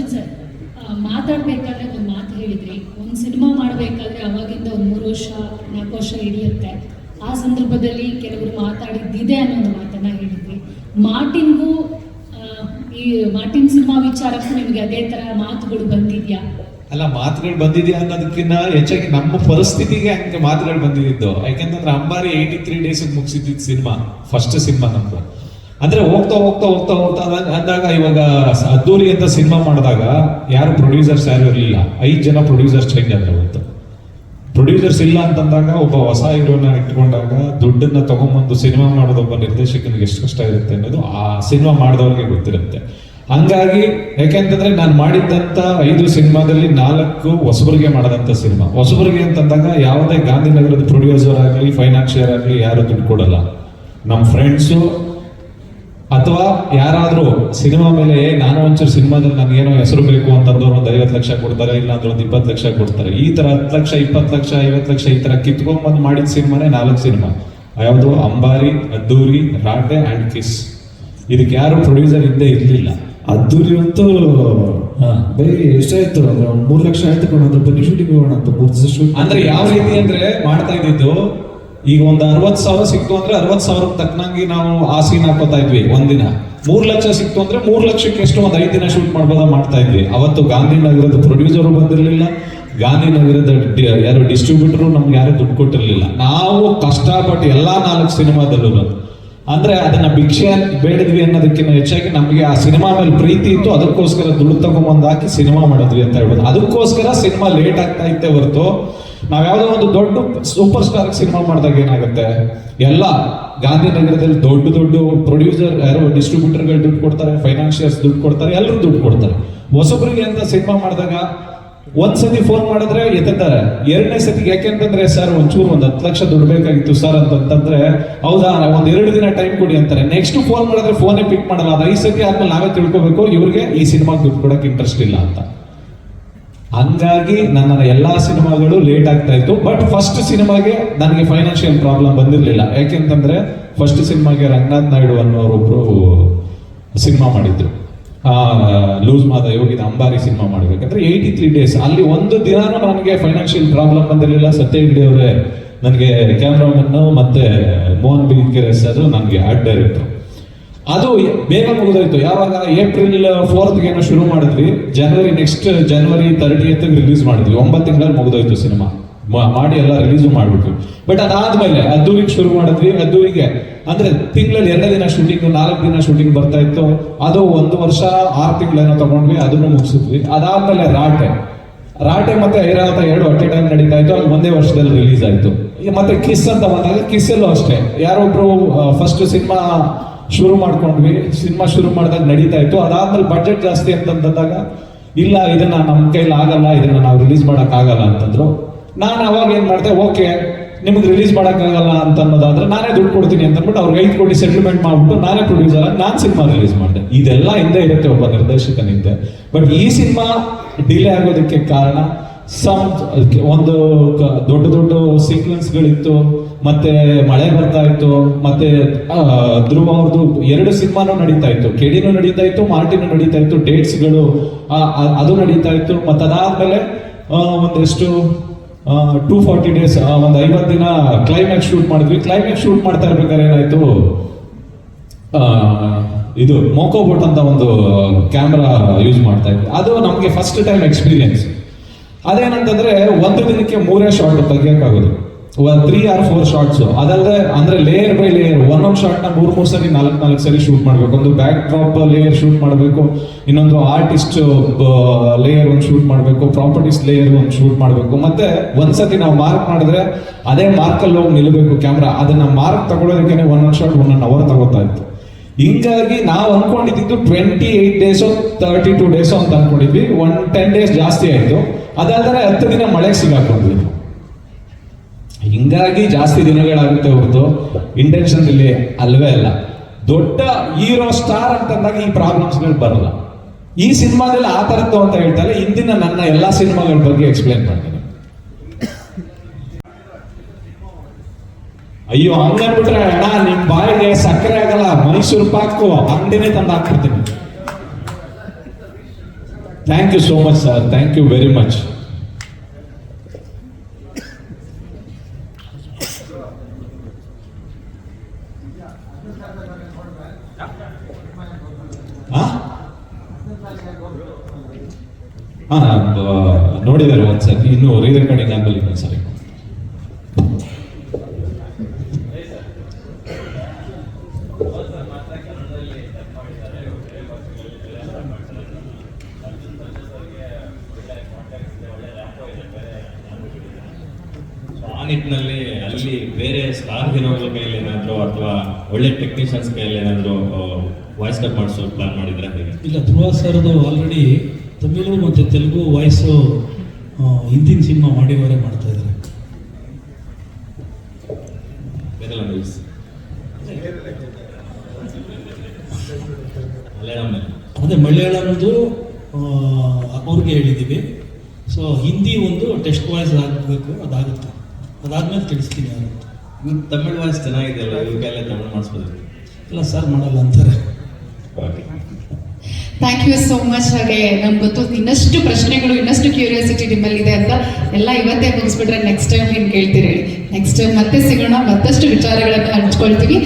Ajit sir ಮಾತಾಡ್ಬೇಕಾದ್ರೆ ಒಂದು ಮಾತು ಹೇಳಿದ್ರಿ. ಒಂದು ಸಿನಿಮಾ ಮಾಡಬೇಕಾದ್ರೆ ಅವಾಗಿಂದ ಒಂದು ಮೂರು ವರ್ಷ, ನಾಲ್ಕು ವರ್ಷ ಹಿಡಿಯುತ್ತೆ. ಆ ಸಂದರ್ಭದಲ್ಲಿ ಕೆಲವರು ಮಾತಾಡಿದ್ದಿದೆ ಅನ್ನೋ ಒಂದು ಮಾತನ್ನ ಹೇಳಿದ್ರಿ. ಮಾರ್ಟಿನ್ಗೂ ಈ ಮಾರ್ಟಿನ್ ಸಿನಿಮಾ ವಿಚಾರಕ್ಕೂ ನಿಮ್ಗೆ ಅದೇ ತರ ಮಾತುಗಳು ಬಂದಿದ್ಯಾ? ಅಲ್ಲ, ಮಾತುಗಳು ಬಂದಿದೆ ಅನ್ನೋದಕ್ಕಿಂತ ಹೆಚ್ಚಾಗಿ ನಮ್ಮ ಪರಿಸ್ಥಿತಿಗೆ ಹಂಗೆ ಮಾತುಗಳು ಬಂದಿದ್ದು. ಯಾಕೆಂತಂದ್ರೆ ಅಂಬಾರಿ ಏಯ್ಟಿ ತ್ರೀ ಡೇಸ್ ಮುಗಿಸಿದ್ದು ಸಿನಿಮಾ ಫಸ್ಟ್ ಸಿನಿಮಾ ನಮ್ದು. ಅಂದ್ರೆ ಹೋಗ್ತಾ ಹೋಗ್ತಾ ಹೋಗ್ತಾ ಹೋಗ್ತಾ ಅಂದಾಗ- ಇವಾಗ ಅದ್ದೂರಿ ಅಂತ ಸಿನಿಮಾ ಮಾಡಿದಾಗ ಯಾರು ಪ್ರೊಡ್ಯೂಸರ್ಸ್ ಯಾರು ಇರಲಿಲ್ಲ. ಐದು ಜನ ಪ್ರೊಡ್ಯೂಸರ್ಸ್ ಚೇಂಜ್ ಆದ್ರೆ ಅವತ್ತು ಪ್ರೊಡ್ಯೂಸರ್ಸ್ ಇಲ್ಲ ಅಂತಂದಾಗ ಒಬ್ಬ ಹೊಸ ಹೀರೋನ ಇಟ್ಕೊಂಡಾಗ ದುಡ್ಡನ್ನ ತಗೊಂಬಂದು ಸಿನಿಮಾ ಮಾಡೋದು ಒಬ್ಬ ನಿರ್ದೇಶಕನಿಗೆ ಎಷ್ಟು ಕಷ್ಟ ಇರುತ್ತೆ ಅನ್ನೋದು ಆ ಸಿನಿಮಾ ಮಾಡಿದವ್ರಿಗೆ ಗೊತ್ತಿರುತ್ತೆ. ಹಂಗಾಗಿ ಯಾಕೆಂತಂದ್ರೆ ನಾನು ಮಾಡಿದ್ದಂತ ಐದು ಸಿನಿಮಾದಲ್ಲಿ ನಾಲ್ಕು ಹೊಸಬರಿಗೆ ಮಾಡದಂತ ಸಿನಿಮಾ. ಹೊಸಬರಿಗೆ ಅಂತಂದಾಗ ಯಾವುದೇ ಗಾಂಧಿನಗರದ ಪ್ರೊಡ್ಯೂಸರ್ ಆಗಲಿ ಫೈನಾನ್ಷಿಯರ್ ಆಗಲಿ ಯಾರು ದುಡ್ಡು ಕೊಡಲ್ಲ. ನಮ್ಮ ಫ್ರೆಂಡ್ಸು ಅಥವಾ ಯಾರಾದರೂ ಸಿನಿಮಾ ಮೇಲೆ ನಾನು ಒಂಚೂರು ಸಿನಿಮಾದಲ್ಲಿ ನನಗೇನೋ ಹೆಸರು ಬೇಕು ಅಂತಂದವ್ರು ಒಂದು ಐವತ್ತು ಲಕ್ಷ ಕೊಡ್ತಾರೆ ಇಲ್ಲ ಅಂದ್ರೆ ಒಂದು ಇಪ್ಪತ್ತು ಲಕ್ಷ ಕೊಡ್ತಾರೆ. ಈ ತರ ಹತ್ತು ಲಕ್ಷ ಇಪ್ಪತ್ತು ಲಕ್ಷ ಐವತ್ತು ಲಕ್ಷ ಈ ತರ ಕಿತ್ಕೊಂಡ್ಬಂದು ಮಾಡಿದ ಸಿನಿಮಾನೇ ನಾಲ್ಕು ಸಿನಿಮಾ. ಯಾವುದು? ಅಂಬಾರಿ ಅದ್ದೂರಿ ರಾಟೆ ಅಂಡ್ ಕಿಸ್ ಇದಕ್ಕೆ ಯಾರು ಪ್ರೊಡ್ಯೂಸರ್ ಇದ್ದೇ ಇರಲಿಲ್ಲ. ಅದ್ದೂರಿ ಅಂತೂ ಬರೀ ಎಷ್ಟಾಯ್ತು ಅಂದ್ರೆ ಮೂರು ಲಕ್ಷ ಆಯ್ತು ಕೊಡೋಣ ಬನ್ನಿ ಶೂಟಿಂಗ್ ಹೋಗೋಣ ಅಂತ ಮೂರು ಶೂಟ್ ಅಂದ್ರೆ ಯಾವ ರೀತಿ ಅಂದ್ರೆ ಮಾಡ್ತಾ ಇದ್ದಿದ್ದು ಈಗ ಒಂದು ಅರವತ್ ಸಾವಿರ ಸಿಕ್ತು ಅಂದ್ರೆ ಅರವತ್ತು ಸಾವಿರ ತಕ್ಕನಂಗೆ ನಾವು ಆ ಸೀನ್ ಹಾಕೋತಾ ಇದ್ವಿ ಒಂದಿನ ಮೂರು ಲಕ್ಷ ಸಿಕ್ತು ಅಂದ್ರೆ ಮೂರು ಲಕ್ಷಕ್ಕೆ ಎಷ್ಟು ಒಂದು ಐದು ದಿನ ಶೂಟ್ ಮಾಡ್ಬೋದ ಮಾಡ್ತಾ ಇದ್ವಿ. ಅವತ್ತು ಗಾಂಧಿನಗರದ ಪ್ರೊಡ್ಯೂಸರು ಬಂದಿರಲಿಲ್ಲ. ಗಾಂಧಿನಗರದ ನಗರದ ಯಾರು ಡಿಸ್ಟ್ರಿಬ್ಯೂಟರು ನಮ್ಗೆ ಯಾರು ದುಡ್ಡು ಕೊಟ್ಟಿರಲಿಲ್ಲ. ನಾವು ಕಷ್ಟಪಟ್ಟು ಎಲ್ಲಾ ನಾಲ್ಕು ಸಿನಿಮಾದಲ್ಲೂ ಅಂದ್ರೆ ಅದನ್ನ ಭಿಕ್ಷೆ ಬೇಡಿದ್ವಿ ಅನ್ನೋದಕ್ಕಿಂತ ಹೆಚ್ಚಾಗಿ ನಮಗೆ ಆ ಸಿನಿಮಾ ಮೇಲೆ ಪ್ರೀತಿ ಇತ್ತು. ಅದಕ್ಕೋಸ್ಕರ ದುಡ್ಡು ತಗೊಂಬಂದು ಹಾಕಿ ಸಿನಿಮಾ ಮಾಡಿದ್ವಿ ಅಂತ ಹೇಳ್ಬೋದು. ಅದಕ್ಕೋಸ್ಕರ ಸಿನಿಮಾ ಲೇಟ್ ಆಗ್ತಾ ಇತ್ತೆ ಹೊರತು ನಾವ್ ಯಾವುದೋ ಒಂದು ದೊಡ್ಡ ಸೂಪರ್ ಸ್ಟಾರ್ ಸಿನಿಮಾ ಮಾಡಿದಾಗ ಏನಾಗುತ್ತೆ? ಎಲ್ಲ ಗಾಂಧಿನಗರದಲ್ಲಿ ದೊಡ್ಡ ದೊಡ್ಡ ಪ್ರೊಡ್ಯೂಸರ್ ಯಾರೋ? ಡಿಸ್ಟ್ರಿಬ್ಯೂಟರ್ಗಳು ದುಡ್ಡು ಕೊಡ್ತಾರೆ ಫೈನಾನ್ಷಿಯರ್ಸ್ ದುಡ್ಡು ಕೊಡ್ತಾರೆ, ಎಲ್ಲರೂ ದುಡ್ಡು ಕೊಡ್ತಾರೆ. ಹೊಸಬ್ರಿಗೆ ಅಂತ ಸಿನಿಮಾ ಮಾಡಿದಾಗ ಒಂದ್ಸತಿ ಫೋನ್ ಮಾಡಿದ್ರೆ ಎತ್ತಾರೆ ಎರಡನೇ ಸತಿಗೆ ಯಾಕೆಂತಂದ್ರೆ ಸರ್, ಒಂಚೂರು ಒಂದು ಹತ್ತು ಲಕ್ಷ ದುಡ್ಡು ಬೇಕಾಗಿತ್ತು ಸರ್ ಅಂತಂತಂದ್ರೆ ಹೌದಾ, ಒಂದು ಎರಡು ದಿನ ಟೈಮ್ ಕೊಡಿ ಅಂತಾರೆ. ನೆಕ್ಸ್ಟ್ ಫೋನ್ ಮಾಡಿದ್ರೆ ಫೋನೇ ಪಿಕ್ ಮಾಡಲ್ಲ. ಅದು ಐದು ಸತಿ ಆದ್ಮೇಲೆ ನಾವೇ ತಿಳ್ಕೊಬೇಕು, ಇವ್ರಿಗೆ ಈ ಸಿನಿಮಾಗೆ ದುಡ್ಡು ಕೊಡಕ್ಕೆ ಇಂಟ್ರೆಸ್ಟ್ ಇಲ್ಲ ಅಂತ. ಹಂಗಾಗಿ ನನ್ನ ಎಲ್ಲಾ ಸಿನಿಮಾಗಳು ಲೇಟ್ ಆಗ್ತಾ ಇತ್ತು. ಬಟ್ ಫಸ್ಟ್ ಸಿನಿಮಾಗೆ ನನಗೆ ಫೈನಾನ್ಷಿಯಲ್ ಪ್ರಾಬ್ಲಮ್ ಬಂದಿರಲಿಲ್ಲ. ಯಾಕೆಂತಂದ್ರೆ ಫಸ್ಟ್ ಸಿನಿಮಾಗೆ ರಂಗನಾಥ್ ನಾಯ್ಡು ಅನ್ನೋರೊಬ್ರು ಸಿನಿಮಾ ಮಾಡಿದ್ರು. ಲೂಸ್ ಮಾದ ಯೋಗಿದ ಅಂಬಾರಿ ಸಿನಿಮಾ ಮಾಡ್ಬೇಕಂದ್ರೆ ಏಯ್ಟಿ ತ್ರೀ ಡೇಸ್ ಅಲ್ಲಿ ಒಂದು ದಿನಾನು ನನಗೆ ಫೈನಾನ್ಷಿಯಲ್ ಪ್ರಾಬ್ಲಮ್ ಬಂದಿರಲಿಲ್ಲ. ಸತ್ಯ ಹೆಗ್ಡೆ ಅವರೇ, ನನಗೆ ಕ್ಯಾಮ್ರಾಮನ್ ಮತ್ತೆ ಮೋಹನ್ ಬಿಗಿಕೆರೆ ಸರ್, ನನಗೆ ಆರ್ಟ್ ಡೈರೆಕ್ಟರ್ ಅದು ಬೇಗ ಮುಗಿದೋಯ್ತು. ಯಾವಾಗ ಏಪ್ರಿಲ್ ಫೋರ್ತ್ಗೆ ಏನೋ ಶುರು ಮಾಡಿದ್ವಿ. ಜನವರಿ ನೆಕ್ಸ್ಟ್ ಜನವರಿ ತರ್ಟಿ ರಿಲೀಸ್ ಮಾಡಿದ್ವಿ. ಒಂಬತ್ತು ತಿಂಗಳಲ್ಲಿ ಮುಗಿದೋಯ್ತು ಸಿನಿಮಾ. ಮಾಡಿ ಎಲ್ಲ ರಿಲೀಸ್ ಮಾಡಿಬಿಟ್ವಿ. ಬಟ್ ಅದಾದ್ಮೇಲೆ ಅದ್ದೂರಿಗೆ ಶುರು ಮಾಡಿದ್ವಿ. ಅದ್ದೂರಿಗೆ ಅಂದ್ರೆ ತಿಂಗಳಲ್ಲಿ ಎರಡು ದಿನ ಶೂಟಿಂಗ್ ನಾಲ್ಕು ದಿನ ಶೂಟಿಂಗ್ ಬರ್ತಾ ಇತ್ತು. ಅದು ಒಂದು ವರ್ಷ, ಆರು ತಿಂಗಳೇನೋ ತಗೊಂಡ್ವಿ, ಅದನ್ನು ಮುಗಿಸಿದ್ವಿ. ಅದಾದ್ಮೇಲೆ ರಾಟೆ. ರಾಟೆ ಮತ್ತೆ ಐರಾವತ ಎರಡು ಅಟ್ ಟೈಮ್ ನಡೀತಾ ಇತ್ತು. ಅದು ಒಂದೇ ವರ್ಷದಲ್ಲಿ ರಿಲೀಸ್ ಆಯ್ತು. ಮತ್ತೆ ಕಿಸ್ ಅಂತ ಬಂದಾಗ ಕಿಸ್ಸಲ್ಲೂ ಅಷ್ಟೇ. ಯಾರೊಬ್ರು ಫಸ್ಟ್ ಸಿನಿಮಾ ಶುರು ಮಾಡ್ಕೊಂಡ್ವಿ. ಸಿನಿಮಾ ಶುರು ಮಾಡಿದಾಗ ನಡೀತಾ ಇತ್ತು. ಅದಾದ್ಮೇಲೆ ಬಡ್ಜೆಟ್ ಜಾಸ್ತಿ ಅಂತಂದಾಗ ಇಲ್ಲ, ಇದನ್ನ ನಮ್ಮ ಕೈಲಿ ಆಗಲ್ಲ, ಇದನ್ನ ನಾವು ರಿಲೀಸ್ ಮಾಡೋಕ್ಕಾಗಲ್ಲ ಅಂತಂದ್ರು. ನಾನು ಅವಾಗ ಏನು ಮಾಡಿದೆ, ಓಕೆ, ನಿಮ್ಗೆ ರಿಲೀಸ್ ಆಗಲ್ಲ ಅಂತ ಅನ್ನೋದಾದ್ರೆ ನಾನೇ ದುಡ್ಡು ಕೊಡ್ತೀನಿ ಅಂತ ಅಂದ್ಬಿಟ್ಟು ಅವ್ರಿಗೆ ಐದು ಕೋಟಿ ಸೆಟಲ್ಮೆಂಟ್ ಮಾಡ್ಬಿಟ್ಟು ನಾನೇ ಪ್ರೊಡ್ಯೂಸರ್ ಆಗಿ ನಾನು ಸಿನಿಮಾ ರಿಲೀಸ್ ಮಾಡಿದೆ. ಇದೆಲ್ಲ ಹಿಂದೆ ಇರುತ್ತೆ ಒಬ್ಬ ನಿರ್ದೇಶಕನಿಂದ ಬಟ್ ಈ ಸಿನಿಮಾ ಡಿಲೇ ಆಗೋದಕ್ಕೆ ಕಾರಣ ಸಮ್ ಒಂದು ದೊಡ್ಡ ದೊಡ್ಡ ಸೀಕ್ವೆನ್ಸ್ಗಳಿತ್ತು ಮತ್ತೆ ಮಳೆ ಬರ್ತಾ ಇತ್ತು, ಮತ್ತೆ ಧ್ರುವ ಅವ್ರದ್ದು ಎರಡು ಸಿನಿಮಾನು ನಡೀತಾ ಇತ್ತು. ಕೆಡಿನೂ ನಡೀತಾ ಇತ್ತು, ಮಾರ್ಟಿನೂ ನಡೀತಾ ಇತ್ತು ಡೇಟ್ಸ್ಗಳು ಅದು ನಡೀತಾ ಇತ್ತು. ಮತ್ತೆ ಅದಾದ್ಮೇಲೆ ಒಂದೆಷ್ಟು ಟೂ ಫಾರ್ಟಿ ಡೇಸ್ ಒಂದು ಐವತ್ತು ದಿನ ಕ್ಲೈಮ್ಯಾಕ್ಸ್ ಶೂಟ್ ಮಾಡಿದ್ವಿ. ಕ್ಲೈಮ್ಯಾಕ್ಸ್ ಶೂಟ್ ಮಾಡ್ತಾ ಇರ್ಬೇಕಾದ್ರೆ ಏನಾಯ್ತು? ಇದು ಮೋಕೋಬೋಟ್ ಅಂತ ಒಂದು ಕ್ಯಾಮ್ರಾ ಯೂಸ್ ಮಾಡ್ತಾ ಇದ್ವಿ. ಅದು ನಮಗೆ ಫಸ್ಟ್ ಟೈಮ್ ಎಕ್ಸ್ಪೀರಿಯನ್ಸ್ ಅದೇನಂತಂದ್ರೆ ಒಂದು ದಿನಕ್ಕೆ ಮೂರೇ ಶಾರ್ಟ್ ತೆಗಿಯಕ್ಕಾಗೋದು ತ್ರೀ ಆರ್ ಫೋರ್ ಶಾರ್ಟ್ಸ್ ಅದಲ್ಲದೆ ಅಂದ್ರೆ ಲೇಯರ್ ಬೈ ಲೇಯರ್ ಒಂದೊಂದು ಶಾರ್ಟ್ನ ಮೂರ್ ಮೂರ್ ಸರಿ, ನಾಲ್ಕು ನಾಲ್ಕು ಸರಿ ಶೂಟ್ ಮಾಡ್ಬೇಕು. ಒಂದು ಬ್ಯಾಕ್ ಡ್ರಾಪ್ ಲೇಯರ್ ಶೂಟ್ ಮಾಡಬೇಕು. ಇನ್ನೊಂದು ಆರ್ಟಿಸ್ಟ್ ಲೇಯರ್ ಒಂದು ಶೂಟ್ ಮಾಡಬೇಕು. ಪ್ರಾಪರ್ಟೀಸ್ ಲೇಯರ್ ಒಂದು ಶೂಟ್ ಮಾಡಬೇಕು. ಮತ್ತೆ ಒಂದ್ಸತಿ ನಾವು ಮಾರ್ಕ್ ಮಾಡಿದ್ರೆ ಅದೇ ಮಾರ್ಕಲ್ಲಿ ಹೋಗಿ ನಿಲ್ಲಬೇಕು ಕ್ಯಾಮ್ರಾ ಅದನ್ನ ಮಾರ್ಕ್ ತಗೊಳ್ಳೋದಕ್ಕೆ ಒಂದೊಂದು ಶಾರ್ಟ್ ಒಂದೊಂದು ಅವರ್ ತಗೋತಾ ಇತ್ತು. ಹಿಂಗಾಗಿ ನಾವು ಅನ್ಕೊಂಡಿದ್ದು twenty eight days thirty two days ಅಂತ ಅನ್ಕೊಂಡಿದ್ವಿ. ಒನ್ ಟೆನ್ ಡೇಸ್ ಜಾಸ್ತಿ ಆಯ್ತು. ಅದಾದ್ರೆ ಹತ್ತು ದಿನ ಮಳೆಗೆ ಸಿಗಾಕೊಂಡ್ವಿ. ಹಿಂಗಾಗಿ ಜಾಸ್ತಿ ದಿನಗಳಾಗುತ್ತೆ ಹೊರತು ಇಂಟೆನ್ಷನ್ ಇಲ್ಲಿ ಅಲ್ವೇ ಅಲ್ಲ. ದೊಡ್ಡ ಹೀರೋ ಸ್ಟಾರ್ ಅಂತಂದಾಗ ಈ ಪ್ರಾಬ್ಲಮ್ಸ್ಗಳು ಬರಲ್ಲ. ಈ ಸಿನಿಮಾದಲ್ಲಿ ಆ ಥರದ್ದು ಅಂತ ಹೇಳ್ತಾರೆ, ಇಂದಿನ ನನ್ನ ಎಲ್ಲಾ ಸಿನಿಮಾಗಳ ಬಗ್ಗೆ ಎಕ್ಸ್ಪ್ಲೇನ್ ಮಾಡ್ತೀನಿ. ಅಯ್ಯೋ ಹಂಗನ್ಬಿಟ್ರೆ ಅಣ್ಣ, ನಿಮ್ ಬಾಯಿಗೆ ಸಕ್ಕರೆ ಆಗಲ್ಲ, ಮೈಸೂರು ಪಾಕು ಅಂಗಡಿನೇ ತಂದು ಹಾಕ್ಬಿಡ್ತೀನಿ thank you so much sir thank you very much ಹಾಂ ನೋಡಿದ್ದಾರೆ ಒಂದ್ಸರಿ. ಇನ್ನು ರೀ ರೆಕಾರ್ಡಿಂಗ್ ಆಗಲಿ ಇನ್ನೊಂದ್ಸರಿ ಆ ನಿಟ್ಟಿನಲ್ಲಿ ಅಲ್ಲಿ ಬೇರೆ ಸ್ಟಾರ್ ಹೀರೋಗಳ ಕೈಯಲ್ಲಿ ಏನಾದರೂ ಅಥವಾ ಒಳ್ಳೆ ಟೆಕ್ನಿಷಿಯನ್ಸ್ ಕೈಯಲ್ಲಿ ಏನಾದರೂ ವಾಯ್ಸ್ ಕಟ್ ಮಾಡಿಸೋ ಪ್ಲಾನ್ ಮಾಡಿದ್ರೆ ಹೇಗೆ? ಇಲ್ಲ ಧ್ರುವ ಸರ್ದು ಆಲ್ರೆಡಿ ತಮಿಳು ಮತ್ತು ತೆಲುಗು ವಾಯ್ಸು ಹಿಂದಿನ ಸಿನಿಮಾ ಮಾಡಿವರೇ ಮಾಡ್ತಾ ಇದ್ದಾರೆ. ಅದೇ ಮಲಯಾಳಂದು ಅವ್ರಿಗೆ ಹೇಳಿದ್ದೀವಿ. ಸೊ ಹಿಂದಿ ಒಂದು ಟೆಸ್ಟ್ ವಾಯ್ಸ್ ಆಗಬೇಕು ಅದಾಗುತ್ತೆ. ಅದಾದ್ಮೇಲೆ ತಿಳಿಸ್ತೀನಿ ಯಾರು ತಮಿಳು ಇವ್ರು ತಮಿಳ್ ವಾಯ್ಸ್ ಚೆನ್ನಾಗಿದೆಯಲ್ಲ ಇವ್ರ ಕೈಯಲ್ಲೇ ತಮಿಳ್ ಮಾಡಿಸ್ಬೋದು. ಇಲ್ಲ ಸರ್ ಮಾಡಲ್ಲ ಅಂತಾರೆ. Okay thank you so much ಹಾಗೆ ನಮ್ಗೆ ಗೊತ್ತು ಇನ್ನಷ್ಟು ಪ್ರಶ್ನೆಗಳು ಇನ್ನಷ್ಟು ಕ್ಯೂರಿಯಾಸಿಟಿ ನಿಮ್ಮಲ್ಲಿದೆ ಅಂತ ಎಲ್ಲ ಇವತ್ತೇ ಮುಗಿಸ್ಬಿಟ್ರೆ ನೆಕ್ಸ್ಟ್ ಟೈಮ್ ಏನು ಕೇಳ್ತೀರಿ ನೆಕ್ಸ್ಟ್ ಟೈಮ್ ಮತ್ತೆ ಸಿಗೋಣ ಮತ್ತಷ್ಟು ವಿಚಾರಗಳನ್ನು ಹಂಚ್ಕೊಳ್ತೀವಿ.